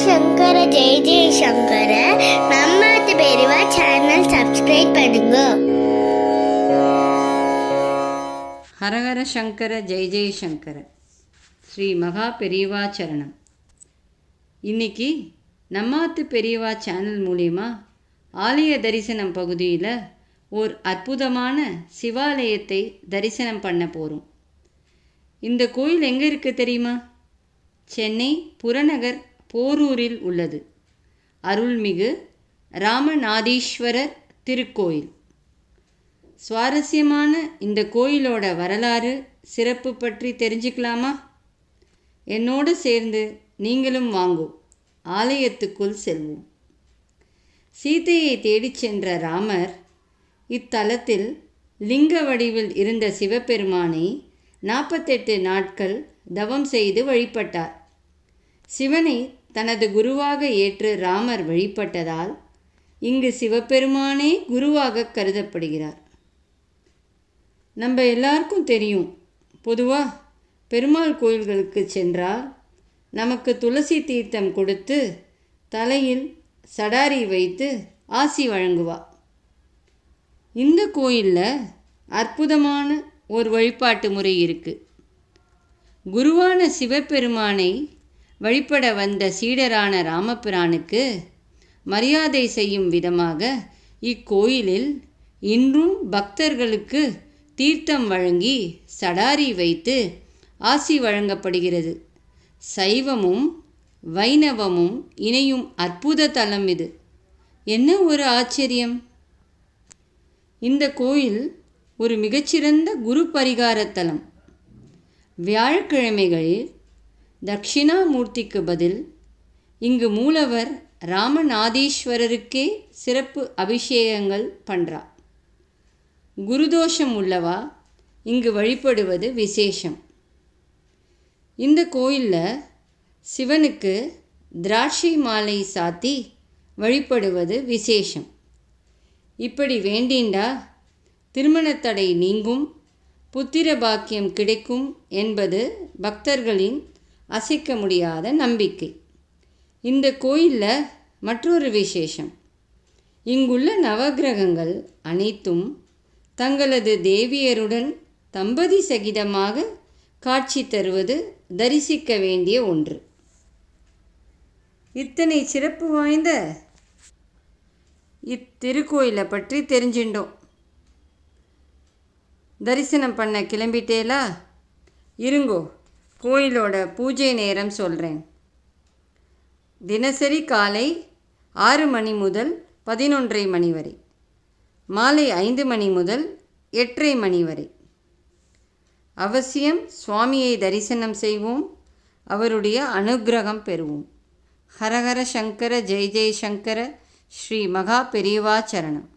சங்கர ஜெய ஜெய சங்கர நம்ம பெரியவா channel subscribe பண்ணுங்க ஹரஹர சங்கர ஜெய ஜெய சங்கர ஸ்ரீ மகா பெரியவா சரணம் இன்னைக்கு நம்மாத்து பெரியவா சேனல் மூலிமா ஆலய தரிசனம் பகுதியில் ஓர் அற்புதமான சிவாலயத்தை தரிசனம் பண்ண போகிறோம் இந்த கோயில் எங்கே இருக்குது தெரியுமா சென்னை புறநகர் போரூரில் உள்ளது. அருள்மிகு ராமநாதீஸ்வரர் திருக்கோயில். சுவாரஸ்யமான இந்த கோயிலோட வரலாறு சிறப்பு பற்றி தெரிஞ்சுக்கலாமா? என்னோடு சேர்ந்து நீங்களும் வாங்கும் ஆலயத்துக்குள் செல்வோம். சீதையை தேடிச் சென்ற ராமர் இத்தலத்தில் லிங்க வடிவில் இருந்த சிவபெருமானை நாற்பத்தெட்டு நாட்கள் தவம் செய்து வழிபட்டார். சிவனை தனது குருவாக ஏற்று ராமர் வழிபட்டதால் இங்கு சிவபெருமானே குருவாக கருதப்படுகிறார். நம்ம எல்லாருக்கும் தெரியும். பொதுவாக பெருமாள் கோயில்களுக்கு சென்றால் நமக்கு துளசி தீர்த்தம் கொடுத்து தலையில் சடாரி வைத்து ஆசி வழங்குவா. இந்த கோயிலில் அற்புதமான ஒரு வழிபாட்டு முறை இருக்குது குருவான சிவபெருமானை வழிபட வந்த சீடரான ராமபிரானுக்கு மரியாதை செய்யும் விதமாக இக்கோயிலில் இன்றும் பக்தர்களுக்கு தீர்த்தம் வழங்கி சடாரி வைத்து ஆசி வழங்கப்படுகிறது. சைவமும் வைணவமும் இணையும் அற்புத தலம் இது. என்ன ஒரு ஆச்சரியம்? இந்த கோயில் ஒரு மிகச்சிறந்த குரு பரிகார தலம். வியாழக்கிழமைகளில் தட்சிணாமூர்த்திக்கு பதில் இங்கு மூலவர் ராமநாதீஸ்வரருக்கே சிறப்பு அபிஷேகங்கள் பண்ணுறா குருதோஷம் உள்ளவா? இங்கு வழிபடுவது விசேஷம். இந்த கோயிலில் சிவனுக்கு திராட்சை மாலை சாத்தி வழிபடுவது விசேஷம். இப்படி வேண்டிண்டா? திருமணத்தடை நீங்கும் புத்திர பாக்கியம் கிடைக்கும் என்பது பக்தர்களின் அசைக்க முடியாத நம்பிக்கை. இந்த கோயிலில் மற்றொரு விசேஷம். இங்குள்ள நவகிரகங்கள் அனைத்தும் தங்களது தேவியருடன் தம்பதி சகிதமாக காட்சி தருவது தரிசிக்க வேண்டிய ஒன்று. இத்தனை சிறப்பு வாய்ந்த இத்திருக்கோயிலை பற்றி தெரிஞ்சின்றோம் தரிசனம் பண்ண கிளம்பிட்டேலா? இருங்கோ. கோயிலோட பூஜை நேரம் சொல்கிறேன் தினசரி காலை ஆறு மணி முதல் பதினொன்றரை மணி வரை. மாலை ஐந்து மணி முதல் எட்டரை மணி வரை. அவசியம் சுவாமியை தரிசனம் செய்வோம். அவருடைய அனுக்கிரகம் பெறுவோம். ஹரஹர சங்கர ஜெய் ஜெய் சங்கர ஸ்ரீ மகா பெரியவா சரணம்.